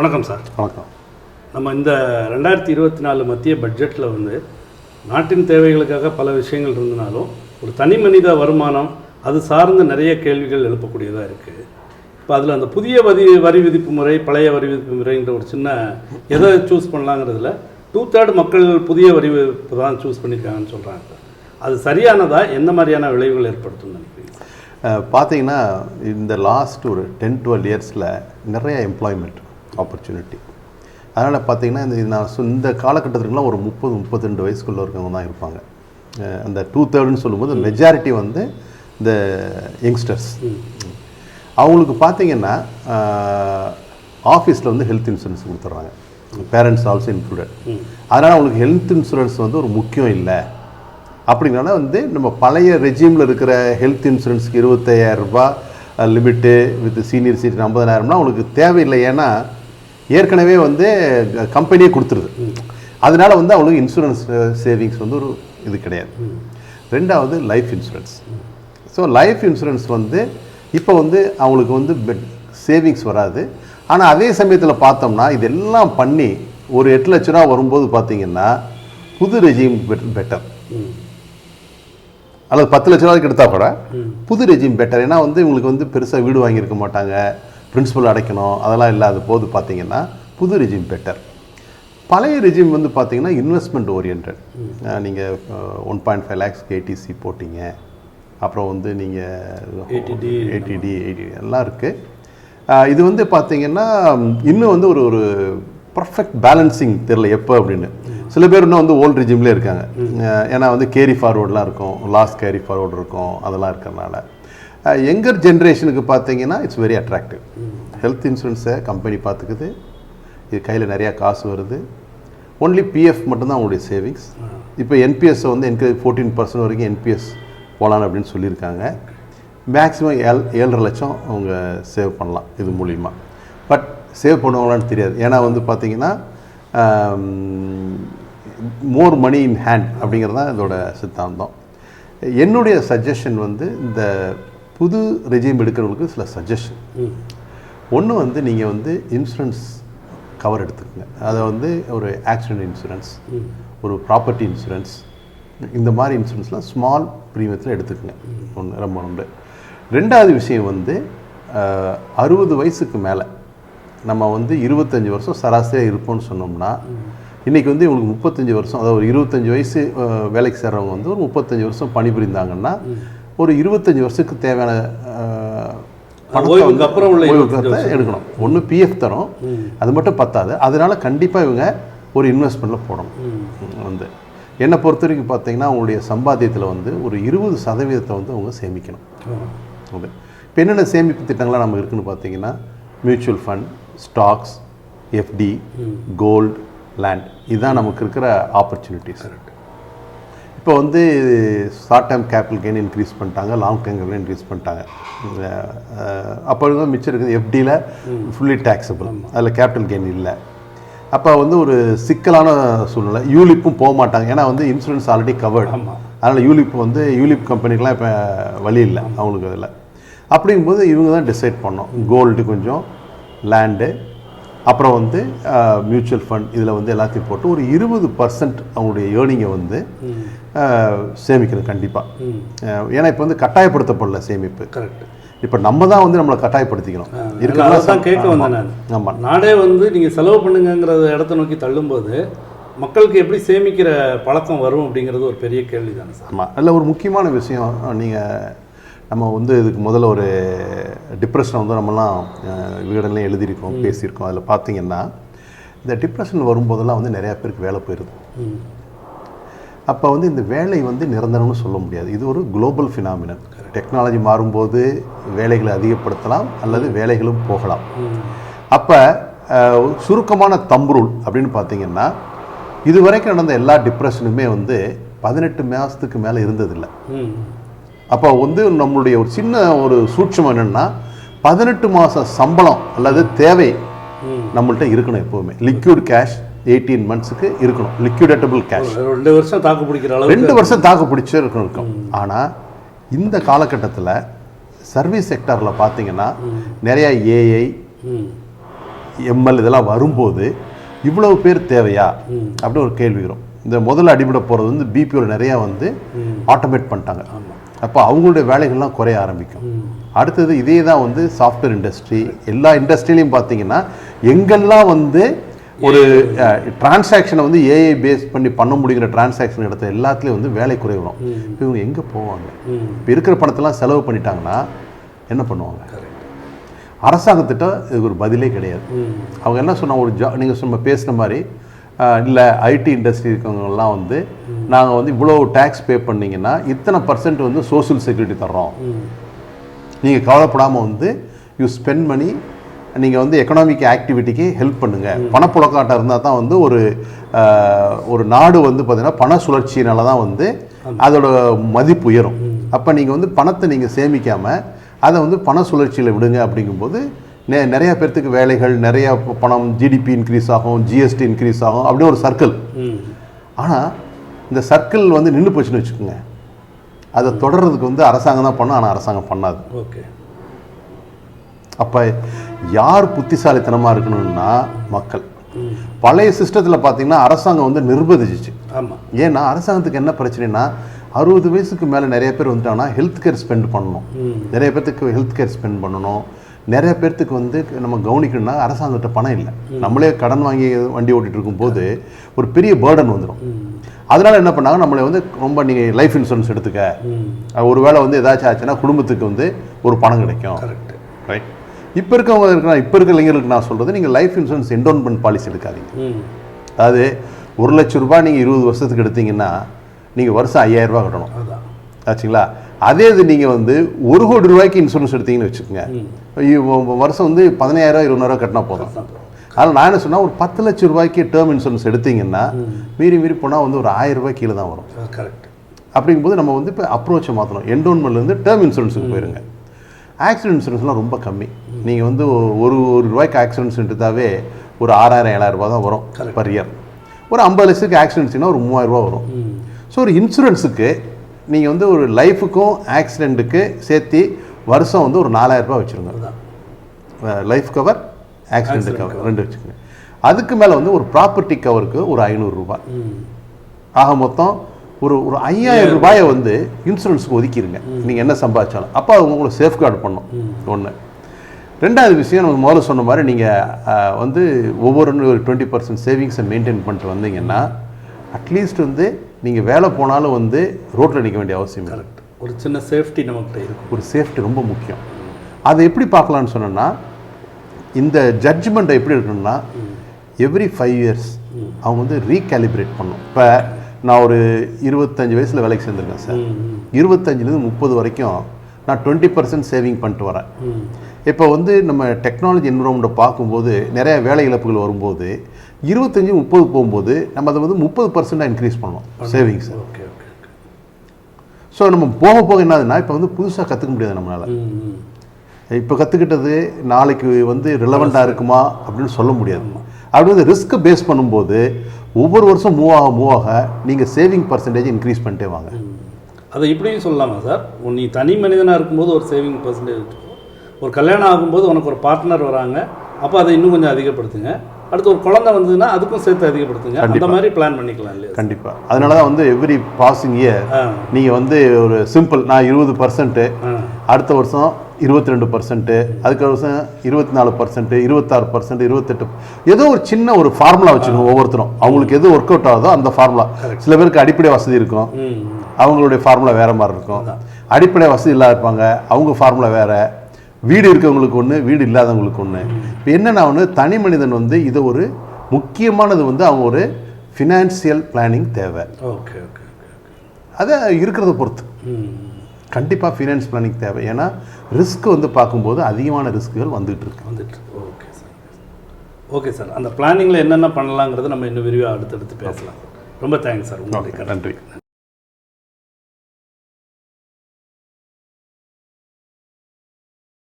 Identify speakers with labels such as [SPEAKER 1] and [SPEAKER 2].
[SPEAKER 1] வணக்கம் சார்.
[SPEAKER 2] வணக்கம்.
[SPEAKER 1] நம்ம இந்த ரெண்டாயிரத்தி இருபத்தி நாலு மத்திய பட்ஜெட்டில் வந்து நாட்டின் தேவைகளுக்காக பல விஷயங்கள் இருந்தனாலும் ஒரு தனி மனித வருமானம் அது சார்ந்த நிறைய கேள்விகள் எழுப்பக்கூடியதாக இருக்குது இப்போ அதில் அந்த புதிய வரி வரி விதிப்பு முறை பழைய வரி விதிப்பு முறைன்ற ஒரு சின்ன எதை சூஸ் பண்ணலாங்கிறதுல டூ தேர்ட் மக்கள் புதிய வரி விதிப்பு தான் சூஸ் பண்ணியிருக்காங்கன்னு சொல்கிறாங்க அது சரியானதா எந்த மாதிரியான விளைவுகள் ஏற்படுத்தும்னு நினைக்கிறீங்க
[SPEAKER 2] பார்த்தீங்கன்னா இந்த லாஸ்ட் ஒரு டென் டுவெல் இயர்ஸில் நிறைய எம்ப்ளாய்மெண்ட் ஆப்பர்ச்சுனிட்டி அதனால் பார்த்தீங்கன்னா இந்த நான் இந்த காலகட்டத்துக்குலாம் ஒரு முப்பது முப்பத்தி ரெண்டு வயசுக்குள்ள இருக்கவங்க தான் இருப்பாங்க. அந்த டூ தேர்டுன்னு சொல்லும்போது மெஜாரிட்டி வந்து இந்த யங்ஸ்டர்ஸ் அவங்களுக்கு பார்த்தீங்கன்னா ஆஃபீஸில் வந்து ஹெல்த் இன்சூரன்ஸ் கொடுத்துட்றாங்க. பேரண்ட்ஸ் ஆல்சோ இன்க்ளூடட் அதனால் அவங்களுக்கு ஹெல்த் இன்சூரன்ஸ் வந்து ஒரு முக்கியம் இல்லை. அப்படினால வந்து நம்ம பழைய ரெஜிமில் இருக்கிற ஹெல்த் இன்சூரன்ஸ்க்கு இருபத்தையாயிரம் ரூபாய் லிமிட்டு வித் சீனியர் சிட்டிசன் ஐம்பதாயிரம்னா அவங்களுக்கு தேவையில்லை. ஏன்னா ஏற்கனவே வந்து கம்பெனியே கொடுத்துருது. அதனால வந்து அவங்களுக்கு இன்சூரன்ஸ் சேவிங்ஸ் வந்து ஒரு இது கிடையாது. ரெண்டாவது life insurance so life insurance வந்து இப்போ வந்து அவங்களுக்கு வந்து சேவிங்ஸ் வராது. ஆனால் அதே சமயத்தில் பார்த்தோம்னா இதெல்லாம் பண்ணி ஒரு எட்டு லட்ச ரூபா வரும்போது பார்த்தீங்கன்னா புது ரெஜிம் பெட்டர் அல்லது பத்து லட்ச ரூபாய்க்கு எடுத்தால் கூட புது ரெஜிம் பெட்டர் ஏன்னா வந்து இவங்களுக்கு வந்து பெருசாக வீடு வாங்கியிருக்க மாட்டாங்க. பிரின்சிபல் அடைக்கணும் அதெல்லாம் இல்லாத போது பார்த்தீங்கன்னா புது ரெஜிம் பெட்டர் பழைய ரெஜிம் வந்து பார்த்தீங்கன்னா இன்வெஸ்ட்மெண்ட் ஓரியன்ட் நீங்கள் one point five lakhs eighty C போட்டிங்க. அப்புறம் வந்து நீங்கள்
[SPEAKER 1] ATD.
[SPEAKER 2] ஏடிடி ஏடி எல்லாம் இருக்குது இது வந்து பார்த்தீங்கன்னா இன்னும் வந்து ஒரு ஒரு பர்ஃபெக்ட் பேலன்சிங் தெரில எப்போ அப்படின்னு. சில பேர் இன்னும் வந்து ஓல்ட் ரெஜிம்லேயே இருக்காங்க. ஏன்னா வந்து கேரி ஃபார்வர்ட்லாம் இருக்கும் லாஸ்ட் கேரி ஃபார்வர்ட் இருக்கும் அதெல்லாம் இருக்கிறனால யங்கர் ஜென்ரேஷனுக்கு பார்த்தீங்கன்னா இட்ஸ் வெரி அட்ராக்டிவ் ஹெல்த் இன்சூரன்ஸை கம்பெனி பார்த்துக்குது. இது கையில் நிறையா காசு வருது. ஒன்லி பிஎஃப் மட்டும்தான் அவங்களுடைய சேவிங்ஸ் இப்போ என்பிஎஸ்ஸை வந்து என்கரேஜ் ஃபோர்டீன் பர்சன்ட் வரைக்கும் என்பிஎஸ் போகலான்னு அப்படின்னு சொல்லியிருக்காங்க. மேக்ஸிமம் ஏழ் ஏழரை லட்சம் அவங்க சேவ் பண்ணலாம் இது மூலிமா பட் சேவ் பண்ணுவாங்களான்னு தெரியாது. ஏன்னா வந்து பார்த்திங்கன்னா மோர் மணி இன் ஹேண்ட் அப்படிங்கிறது தான் இதோட சித்தாந்தம். என்னுடைய சஜஷன் வந்து இந்த புது ரெஜிம் எடுக்கிறவங்களுக்கு சில சஜஷன் ஒன்று வந்து நீங்கள் வந்து இன்சூரன்ஸ் கவர் எடுத்துக்கோங்க. அதை வந்து ஒரு ஆக்சிடென்ட் இன்சூரன்ஸ் ஒரு ப்ராப்பர்ட்டி இன்சூரன்ஸ் இந்த மாதிரி இன்சூரன்ஸ்லாம் ஸ்மால் ப்ரீமியத்தில் எடுத்துக்கோங்க. ஒன்று ரொம்ப ஒன்று ரெண்டாவது விஷயம் வந்து அறுபது வயசுக்கு மேலே நம்ம வந்து இருபத்தஞ்சி வருஷம் சராசரியாக இருப்போம்னு சொன்னோம்னா இன்றைக்கி வந்து இவங்களுக்கு முப்பத்தஞ்சு வருஷம் அதாவது ஒரு இருபத்தஞ்சி வயசு வேலைக்கு சேர்றவங்க வந்து ஒரு முப்பத்தஞ்சு வருஷம் பணிபுரிந்தாங்கன்னா ஒரு இருபத்தஞ்சி வருஷத்துக்கு தேவையான பணத்தை
[SPEAKER 1] அப்புறம் உள்ள
[SPEAKER 2] ஓய்வு
[SPEAKER 1] 25
[SPEAKER 2] காலத்தை எடுக்கணும். ஒன்று பிஎஃப் தரும். அது மட்டும் பத்தாது. அதனால கண்டிப்பாக இவங்க ஒரு இன்வெஸ்ட்மெண்ட்டில் போடணும். வந்து. என்னை பொறுத்த வரைக்கும் பார்த்தீங்கன்னா அவங்களுடைய சம்பாத்தியத்தில் வந்து ஒரு இருபது சதவீதத்தை வந்து அவங்க சேமிக்கணும். அது இப்போ என்னென்ன சேமிப்பு திட்டங்கள்லாம் நமக்கு இருக்குன்னு பார்த்தீங்கன்னா mutual fund stocks FD gold land இதுதான் நமக்கு இருக்கிற ஆப்பர்ச்சுனிட்டிஸ் இப்போ வந்து short time capital gain increase பண்ணிட்டாங்க லாங் கேபிட்டல் இன்க்ரீஸ் பண்ணிட்டாங்க. அப்போ மிச்சம் இருக்குது எஃப்டியில் ஃபுல்லி டேக்ஸபிள் அதில் கேபிட்டல் கெயின் இல்லை. அப்போ வந்து ஒரு சிக்கலான சூழ்நிலை. யூலிப்பும் போக மாட்டாங்க. ஏன்னா வந்து இன்சூரன்ஸ் ஆல்ரெடி கவர்டு அதனால் யூலிப் வந்து யூலிப் கம்பெனிக்கெலாம் இப்போ வழி இல்லை அவங்களுக்கு அதில். அப்படிங்கும்போது இவங்க தான் டிசைட் பண்ணோம் கோல்டு கொஞ்சம் லேண்டு அப்புறம் வந்து மியூச்சுவல் ஃபண்ட் இதில் வந்து எல்லாத்தையும் போட்டு ஒரு இருபது பர்சன்ட் அவங்களுடைய ஏர்னிங்கை வந்து சேமிக்கணும் கண்டிப்பாக ஏன்னா இப்போ வந்து கட்டாயப்படுத்தப்படல சேமிப்பு.
[SPEAKER 1] கரெக்ட்
[SPEAKER 2] இப்போ நம்ம தான் வந்து நம்மளை கட்டாயப்படுத்திக்கணும்.
[SPEAKER 1] அதை தான் கேட்க வந்தேன் நான்.
[SPEAKER 2] ஆமாம்
[SPEAKER 1] நாடே வந்து நீங்கள் செலவு பண்ணுங்கங்கிற இடத்த நோக்கி தள்ளும்போது மக்களுக்கு எப்படி சேமிக்கிற பழக்கம் வரும் அப்படிங்கிறது ஒரு பெரிய கேள்வி தானே சார்.
[SPEAKER 2] ஆமாம் அதில் ஒரு முக்கியமான விஷயம் நீங்கள் நம்ம வந்து இதுக்கு முதல்ல ஒரு டிப்ரெஷனை வந்து நம்மலாம் வீடெல்லாம் எழுதியிருக்கோம் பேசியிருக்கோம். அதில் பார்த்தீங்கன்னா இந்த டிப்ரெஷன் வரும்போதெல்லாம் வந்து நிறையா பேருக்கு வேலை போயிடுது அப்போ வந்து இந்த வேலை வந்து நிரந்தரம்னு சொல்ல முடியாது. இது ஒரு குளோபல் ஃபினாமினன் டெக்னாலஜி மாறும்போது வேலைகளை அதிகப்படுத்தலாம் அல்லது வேலைகளும் போகலாம். அப்போ சுருக்கமான தம்புருள் அப்படின்னு பார்த்தீங்கன்னா இதுவரைக்கும் நடந்த எல்லா டிப்ரெஷனுமே வந்து பதினெட்டு மாதத்துக்கு மேலே இருந்ததில்லை. அப்போ வந்து நம்மளுடைய ஒரு சின்ன ஒரு சூட்சம் என்னென்னா பதினெட்டு மாதம் சம்பளம் அல்லது தேவை நம்மள்ட்ட இருக்கணும் எப்போவுமே. லிக்விட் கேஷ் எயிட்டீன் மந்த்ஸுக்கு இருக்கணும். லிக்விடேட்டபிள் கேஷ்
[SPEAKER 1] ரெண்டு வருஷம் தாக்கு பிடிக்கிற அளவுக்கு
[SPEAKER 2] ரெண்டு வருஷம் தாக்கு பிடிச்சே இருக்கணும் இருக்கும். ஆனால் இந்த காலகட்டத்தில் சர்வீஸ் செக்டாரில் பார்த்தீங்கன்னா நிறைய ஏஐ எம்எல் இதெல்லாம் வரும்போது இவ்வளவு பேர் தேவையா? அப்படின்னு ஒரு கேள்வி வரும். இந்த முதல்ல அடிபட போகிறது வந்து பிபிஓவில் நிறையா வந்து ஆட்டோமேட் பண்ணிட்டாங்க. அப்போ அவங்களுடைய வேலைகள்லாம் குறைய ஆரம்பிக்கும். அடுத்தது இதே தான் வந்து சாஃப்ட்வேர் இண்டஸ்ட்ரி எல்லா இண்டஸ்ட்ரியிலையும் பார்த்தீங்கன்னா எங்கெல்லாம் வந்து ஒரு டிரான்சாக்ஷனை வந்து ஏஐ பேஸ் பண்ணி பண்ண முடிகிற டிரான்சாக்ஷன் இடத்துல எல்லாத்துலேயும் வந்து வேலை குறைவரும் இப்போ இவங்க எங்கே போவாங்க? இப்போ இருக்கிற பணத்தெல்லாம் செலவு பண்ணிட்டாங்கன்னா என்ன பண்ணுவாங்க? அரசாங்கத்திட்ட இதுக்கு ஒரு பதிலே கிடையாது. அவங்க என்ன சொன்னாங்க ஒரு ஜா நீங்கள் சும்மா பேசுன மாதிரி இல்லை ஐடி இண்டஸ்ட்ரி இருக்கவங்கெல்லாம் வந்து நாங்கள் வந்து இவ்வளோ டேக்ஸ் பே பண்ணீங்கன்னா இத்தனை பர்சன்ட் வந்து சோஷியல் செக்யூரிட்டி தர்றோம். நீங்கள் கவலைப்படாமல் வந்து யூ ஸ்பெண்ட் மணி நீங்கள் வந்து எக்கனாமிக் ஆக்டிவிட்டிக்கு ஹெல்ப் பண்ணுங்கள் பணப்புழக்காட்டம் இருந்தால் தான் வந்து ஒரு ஒரு நாடு வந்து பார்த்தீங்கன்னா பண சுழற்சியினால தான் வந்து அதோட மதிப்பு உயரும். அப்போ நீங்கள் வந்து பணத்தை நீங்கள் சேமிக்காமல் அதை வந்து பண சுழற்சியில் விடுங்க அப்படிங்கும்போது நெ நிறைய பேர்த்துக்கு வேலைகள் நிறைய பணம் ஜிடிபி இன்க்ரீஸ் ஆகும் ஜிஎஸ்டி இன்க்ரீஸ் ஆகும் அப்படின்னு ஒரு சர்க்கிள் ஆனால் இந்த சர்க்கிள் வந்து நின்று போச்சுன்னு வச்சுக்கோங்க. அதை தொடர்றதுக்கு வந்து அரசாங்கம் தான் பண்ணும் ஆனால் அரசாங்கம் பண்ணாது.
[SPEAKER 1] ஓகே.
[SPEAKER 2] அப்போ யார் புத்திசாலித்தனமாக இருக்கணும்னா மக்கள். பழைய சிஸ்டத்தில் பார்த்தீங்கன்னா அரசாங்கம் வந்து நிர்பந்திச்சிச்சு.
[SPEAKER 1] ஆமாம்
[SPEAKER 2] ஏன்னா அரசாங்கத்துக்கு என்ன பிரச்சனைனா அறுபது வயசுக்கு மேலே நிறைய பேர் வந்துட்டாங்கன்னா ஹெல்த் கேர் ஸ்பெண்ட் பண்ணணும் நிறைய பேர்த்துக்கு ஹெல்த் கேர் ஸ்பெண்ட் பண்ணணும். நிறைய பேர்த்துக்கு வந்து நம்ம கவனிக்கணும்னா அரசாங்கத்திட்ட பணம் இல்லை. நம்மளே கடன் வாங்கி வண்டி ஓட்டிட்டு இருக்கும்போது ஒரு பெரிய பேர்டன் வந்துடும் அதனால என்ன பண்ணாங்க? நம்மளை வந்து ரொம்ப நீங்கள் லைஃப் இன்சூரன்ஸ் எடுத்துக்க.
[SPEAKER 1] ம்.
[SPEAKER 2] ஒருவேளை வந்து ஏதாச்சும் ஆச்சுன்னா குடும்பத்துக்கு வந்து ஒரு பணம் கிடைக்கும்.
[SPEAKER 1] கரெக்ட்
[SPEAKER 2] ரைட் இப்போ இருக்கவங்க இருக்கிற இப்போ இருக்க இளைஞர்களுக்கு நான் சொல்கிறது நீங்கள் லைஃப் இன்சூரன்ஸ் என்டோன்மெண்ட் பாலிசி எடுக்காதீங்க. அதாவது ஒரு லட்ச ரூபாய் நீங்கள் இருபது வருஷத்துக்கு எடுத்தீங்கன்னா நீங்கள் வருஷம் ஐயாயிரம் ரூபாய் கட்டணும். ஆச்சுங்களா? அதே இது நீங்கள் வந்து ஒரு கோடி ரூபாய்க்கு இன்சூரன்ஸ் எடுத்தீங்கன்னு வச்சுக்கோங்க. வருஷம் வந்து பதினாயிரம் இருபதாயிரம் கட்டினா போதும். அதனால் நான் என்ன சொன்னால் ஒரு பத்து லட்ச ரூபாய்க்கு டேர்ம் இன்சூரன்ஸ் எடுத்தீங்கன்னா மீறி மீறி போனால் வந்து ஒரு ஆயிரம் ரூபாய் கீழே தான் வரும்.
[SPEAKER 1] கரெக்ட்
[SPEAKER 2] அப்படிங்கும்போது நம்ம வந்து இப்போ அப்ரோச்சை மாற்றணும் என்டோன்மெண்ட்லேருந்து டேர்ம் இன்சூரன்ஸுக்கு போயிருங்க. ஆக்சிடென்ட் இன்சூரன்ஸ்லாம் ரொம்ப கம்மி. நீங்கள் வந்து ஒரு ஒரு ரூபாய்க்கு ஆக்சிடென்ட்ஸ் எடுத்தாவே ஒரு ஆறாயிரம் ஏழாயிரம் ரூபாய் தான் வரும் பர் இயர் ஒரு ஐம்பது லட்சத்துக்கு ஆக்சிடென்ட்ஸ்னா ஒரு மூவாயிரம் ரூபாய் வரும். ஸோ ஒரு இன்சூரன்ஸுக்கு நீங்கள் வந்து ஒரு லைஃபுக்கும் ஆக்சிடெண்ட்டுக்கு சேர்த்து வருஷம் வந்து ஒரு நாலாயிரம் ரூபாய் வச்சுருங்க. லைஃப் கவர் ஆக்சிடென்ட் கவர் ரெண்டு வச்சுக்கோங்க. அதுக்கு மேலே வந்து ஒரு ப்ராப்பர்ட்டி கவருக்கு ஒரு ஐநூறுரூபா ஆக மொத்தம் ஒரு ஒரு ஐயாயிரம் ரூபாயை வந்து இன்சூரன்ஸுக்கு ஒதுக்கிடுங்க நீங்கள் என்ன சம்பாதிச்சாலும். அப்போ அது உங்களை சேஃப்கார்டு பண்ணும். ஒன்று ரெண்டாவது விஷயம் நம்ம முதல்ல சொன்ன மாதிரி நீங்கள் வந்து ஒவ்வொரு ஒரு டுவெண்ட்டி பர்சன்ட் சேவிங்ஸை மெயின்டைன் பண்ணிட்டு வந்தீங்கன்னா அட்லீஸ்ட் வந்து நீங்கள் வேலை போனாலும் வந்து ரோட்டில் நிற்க வேண்டிய அவசியம்
[SPEAKER 1] கரெக்ட் ஒரு சின்ன சேஃப்டி இருக்கும்.
[SPEAKER 2] ஒரு சேஃப்டி ரொம்ப முக்கியம். அதை எப்படி பார்க்கலான்னு சொன்னோன்னா இந்த ஜட்ஜ்மெண்ட்டை எப்படி இருக்கணும்னா எவ்ரி ஃபைவ் இயர்ஸ் அவங்க வந்து ரீகேலிப்ரேட் பண்ணும். இப்போ நான் ஒரு இருபத்தஞ்சு வயசில் வேலைக்கு சேர்ந்துருக்கேன் சார். இருபத்தஞ்சிலேருந்து முப்பது வரைக்கும் நான் டுவெண்ட்டி பர்சன்ட் சேவிங் பண்ணிட்டு வரேன். இப்போ வந்து நம்ம டெக்னாலஜி என்விரான்மெண்ட்டை பார்க்கும்போது நிறைய வேலை இழப்புகள் வரும்போது இருபத்தஞ்சு முப்பது போகும்போது நம்ம அதை வந்து முப்பது பர்சன்டாக இன்க்ரீஸ் பண்ணோம் savings
[SPEAKER 1] okay okay okay.
[SPEAKER 2] So நம்ம போக போக என்னதுன்னா இப்போ வந்து புதுசாக கற்றுக்க முடியாது நம்மளால். இப்போ கற்றுக்கிட்டது நாளைக்கு வந்து ரிலவெண்ட்டாக இருக்குமா அப்படின்னு சொல்ல முடியாது. அப்படி வந்து ரிஸ்க்கை பேஸ் பண்ணும்போது ஒவ்வொரு வருஷம் மூவ் ஆக மூவ் ஆக நீங்கள் சேவிங் பர்சன்டேஜ் இன்க்ரீஸ் பண்ணிட்டே வாங்க.
[SPEAKER 1] அதை இப்படியும் சொல்லலாமா சார் நீ தனி மனிதனாக இருக்கும்போது ஒரு சேவிங் பர்சன்டேஜ் ஒரு கல்யாணம் ஆகும்போது உனக்கு ஒரு பார்ட்னர் வராங்க. அப்போ அதை இன்னும் கொஞ்சம் அதிகப்படுத்துங்க. அடுத்து ஒரு குழந்தை வந்ததுன்னா அதுக்கும் சேர்த்து அதிகப்படுத்துங்க. அந்த மாதிரி பிளான் பண்ணிக்கலாம் இல்லையா
[SPEAKER 2] கண்டிப்பாக அதனால தான் வந்து எவ்ரி பாசிங் இயர் நீங்கள் வந்து ஒரு சிம்பிள் நான் இருபது பர்சன்ட்டு அடுத்த வருஷம் இருபத்தி ரெண்டு பர்சன்ட்டு அதுக்கு வருஷம் இருபத்தி நாலு பர்சன்ட் இருபத்தாறு பர்சன்ட் இருபத்தெட்டு ஏதோ ஒரு சின்ன ஒரு ஃபார்முலா வச்சுக்கணும் ஒவ்வொருத்தரும். அவங்களுக்கு எது ஒர்க் அவுட் ஆகுதோ அந்த ஃபார்முலா சில பேருக்கு அடிப்படை வசதி இருக்கும். அவங்களுடைய ஃபார்முலா வேற மாதிரி இருக்கும். அடிப்படை வசதி இல்லாத இருப்பாங்க. அவங்க ஃபார்முலா வேற. வீடு இருக்கவங்களுக்கு ஒன்று வீடு இல்லாதவங்களுக்கு ஒன்று இப்போ என்னென்னா ஒன்று தனி மனிதன் வந்து இது ஒரு முக்கியமானது வந்து அவங்க ஒரு ஃபினான்சியல் பிளானிங் தேவை.
[SPEAKER 1] ஓகே ஓகே
[SPEAKER 2] அதை இருக்கிறத பொறுத்து. கண்டிப்பாக ஃபினான்ஸ் பிளானிங் தேவை. ஏன்னா ரிஸ்க் வந்து பார்க்கும்போது அதிகமான ரிஸ்க்குகள் வந்துகிட்டு இருக்கு.
[SPEAKER 1] வந்துட்டு ஓகே சார் ஓகே சார் அந்த பிளானிங்கில் என்னென்ன பண்ணலாங்கிறத நம்ம இன்னும் விரிவாக அடுத்தடுத்து பேசலாம். ரொம்ப தேங்க்ஸ் சார் உங்களுடைய கருத்து.
[SPEAKER 2] நன்றி.